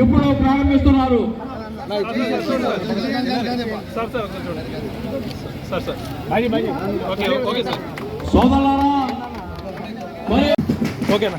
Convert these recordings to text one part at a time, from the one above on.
ఇప్పుడు ప్రారంభిస్తున్నారు. సోదరులారా ఓకేనా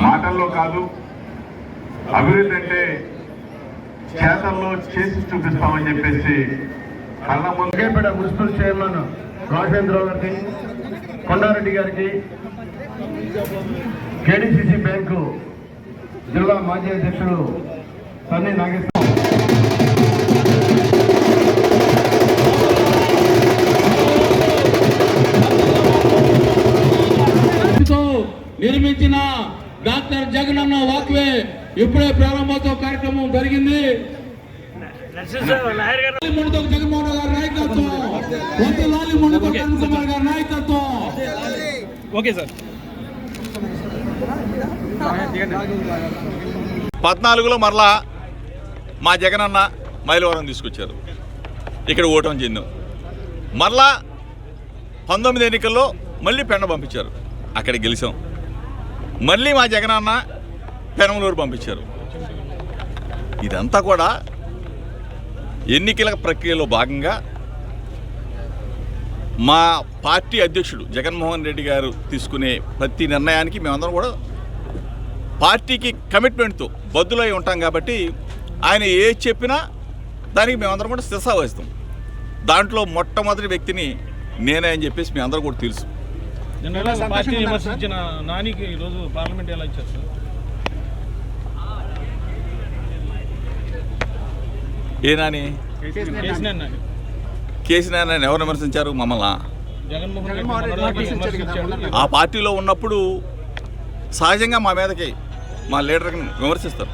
మాటల్లో కాదు అభివృద్ధి అంటే చేతల్లో చేసి చూపిస్తామని చెప్పేసి కళ్ళ ముందుకే ముందుకేపేట మున్సిపల్ చైర్మన్ రాఘవేంద్రరావు గారికి కొండారెడ్డి గారికి కేడిసిసి బ్యాంకు జిల్లా మాజీ అధ్యక్షుడు సన్నీ నాగేశ్వర నిర్మించిన డాక్టర్ జగనన్న వాక్వే ఇప్పుడే ప్రారంభోత్సవ కార్యక్రమం జరిగింది. జగన్మోహన్ గారి నాయకత్వం. మునితో అరుణ్ కుమార్ గారి నాయకత్వం. Okay sir. పద్నాలుగులో మరలా మా జగనన్న మైలవరం తీసుకొచ్చారు. ఇక్కడ ఓటం చెందాం. మరలా పంతొమ్మిది ఎన్నికల్లో మళ్ళీ పెండ పంపించారు. అక్కడ గెలిచాం. మళ్ళీ మా జగనన్న పెనమలూరు పంపించారు. ఇదంతా కూడా ఎన్నికల ప్రక్రియలో భాగంగా మా పార్టీ అధ్యక్షుడు జగన్మోహన్ రెడ్డి గారు తీసుకునే ప్రతి నిర్ణయానికి మేమందరం కూడా పార్టీకి కమిట్మెంట్తో బద్దులై ఉంటాం కాబట్టి ఆయన ఏ చెప్పినా దానికి మేమందరం కూడా శిరసా వహిస్తాం. దాంట్లో మొట్టమొదటి వ్యక్తిని నేనే అని చెప్పేసి మీ అందరూ కూడా తెలుసు. ఏ నాని. కేసీఆర్ ఆయన ఎవరు విమర్శించారు? మమ్మల్ని? ఆ పార్టీలో ఉన్నప్పుడు సహజంగా మా మీదకి మా లీడర్ని విమర్శిస్తారు.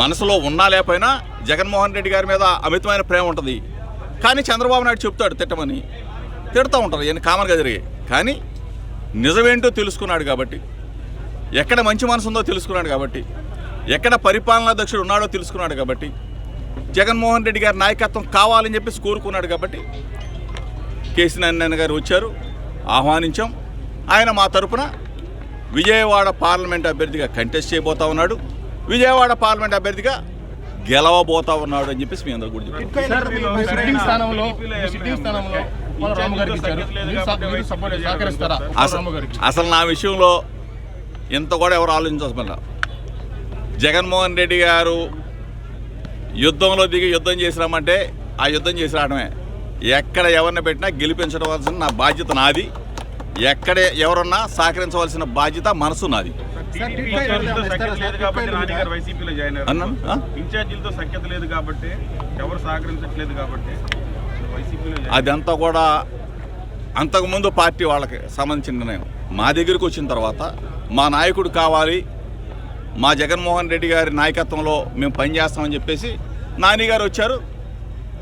మనసులో ఉన్నా లేకపోయినా జగన్మోహన్ రెడ్డి గారి మీద అమితమైన ప్రేమ ఉంటుంది. కానీ చంద్రబాబు నాయుడు చెప్తాడు తిట్టమని. తిడతా ఉంటారు ఈయన కామన్గా జరిగాయి కానీ నిజమేంటో తెలుసుకున్నాడు కాబట్టి ఎక్కడ మంచి మనసు ఉందో తెలుసుకున్నాడు కాబట్టి ఎక్కడ పరిపాలనా దక్షుడు ఉన్నాడో తెలుసుకున్నాడు కాబట్టి జగన్మోహన్ రెడ్డి గారి నాయకత్వం కావాలని చెప్పేసి కోరుకున్నాడు కాబట్టి కేసీ నారాయణ గారు వచ్చారు. ఆహ్వానించాం. ఆయన మా తరపున విజయవాడ పార్లమెంట్ అభ్యర్థిగా కంటెస్ట్ చేయబోతా ఉన్నాడు. విజయవాడ పార్లమెంట్ అభ్యర్థిగా గెలవబోతా ఉన్నాడు అని చెప్పేసి మీ అందరూ కూడా చెప్పారు అసలు రాము గారికి అసలు నా విషయంలో ఇంత కూడా ఎవరు ఆలోచించాల్సిన జగన్మోహన్ రెడ్డి గారు యుద్ధంలో దిగి యుద్ధం చేసి రమ్మంటే ఆ యుద్ధం చేసి రావడమే ఎక్కడ ఎవరిని పెట్టినా గెలిపించవలసిన నా బాధ్యత నాది. ఎక్కడ ఎవరున్నా సహకరించవలసిన బాధ్యత మనసు నాది. అదంతా కూడా అంతకుముందు పార్టీ వాళ్ళకి సంబంధించిన నిర్ణయం మా దగ్గరికి వచ్చిన తర్వాత మా నాయకుడు కావాలి మా జగన్మోహన్ రెడ్డి గారి నాయకత్వంలో మేము పనిచేస్తామని చెప్పేసి నాని గారు వచ్చారు.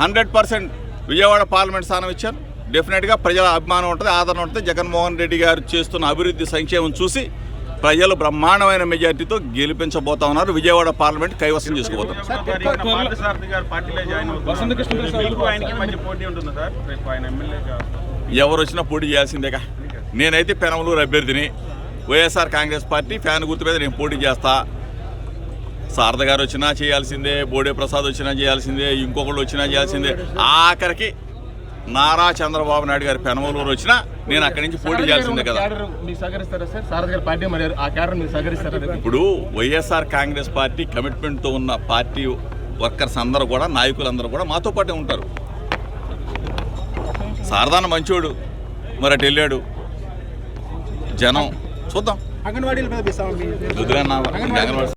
హండ్రెడ్ పర్సెంట్ విజయవాడ పార్లమెంట్ స్థానం ఇచ్చారు. డెఫినెట్గా ప్రజల అభిమానం ఉంటుంది ఆదరణ ఉంటుంది. జగన్మోహన్ రెడ్డి గారు చేస్తున్న అభివృద్ధి సంక్షేమం చూసి ప్రజలు బ్రహ్మాండమైన మెజార్టీతో గెలిపించబోతా ఉన్నారు. విజయవాడ పార్లమెంట్ కైవసం చేసుకోబోతున్నారు ఎవరు వచ్చినా పోటీ చేయాల్సిందేగా. నేనైతే పెనమలూరు అభ్యర్థిని. వైఎస్ఆర్ కాంగ్రెస్ పార్టీ ఫ్యాన్ గుర్తు మీద నేను పోటీ చేస్తా. శారద గారు వచ్చినా చేయాల్సిందే బోడే ప్రసాద్ వచ్చినా చేయాల్సిందే ఇంకొకళ్ళు వచ్చినా చేయాల్సిందే. ఆఖరికి నారా చంద్రబాబు నాయుడు గారి పెనమలూరు వచ్చినా నేను అక్కడి నుంచి పోటీ చేయాల్సిందే కదా? ఇప్పుడు వైఎస్ఆర్ కాంగ్రెస్ పార్టీ కమిట్మెంట్తో ఉన్న పార్టీ వర్కర్స్ అందరూ కూడా నాయకులందరూ కూడా మాతో పాటే ఉంటారు. సారదాన మంచోడు మరి అటు వెళ్ళాడు. జనం చూద్దాం. అంగన్వాడీల అంగన్వాడీ